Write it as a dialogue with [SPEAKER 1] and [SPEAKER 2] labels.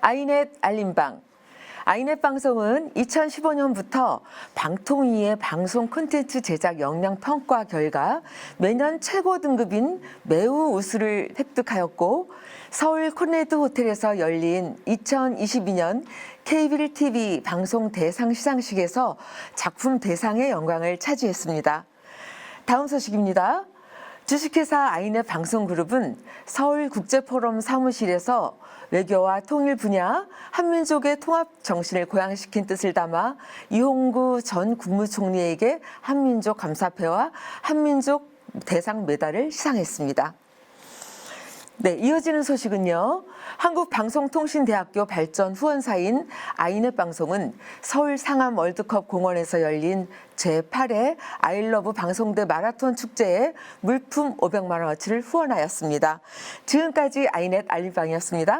[SPEAKER 1] 아이넷 알림방. 아이넷 방송은 2015년부터 방통위의 방송 콘텐츠 제작 역량 평가 결과 매년 최고 등급인 매우 우수를 획득하였고 서울 콘레드 호텔에서 열린 2022년 KBL TV 방송 대상 시상식에서 작품 대상의 영광을 차지했습니다. 다음 소식입니다. 주식회사 아이넷 방송그룹은 서울국제포럼 사무실에서 외교와 통일 분야 한민족의 통합 정신을 고양시킨 뜻을 담아 이홍구 전 국무총리에게 한민족 감사패와 한민족 대상 메달을 시상했습니다. 네, 이어지는 소식은요. 한국방송통신대학교 발전 후원사인 아이넷 방송은 서울 상암 월드컵 공원에서 열린 제8회 아이러브 방송대 마라톤 축제에 물품 500만 원어치를 후원하였습니다. 지금까지 아이넷 알림방이었습니다.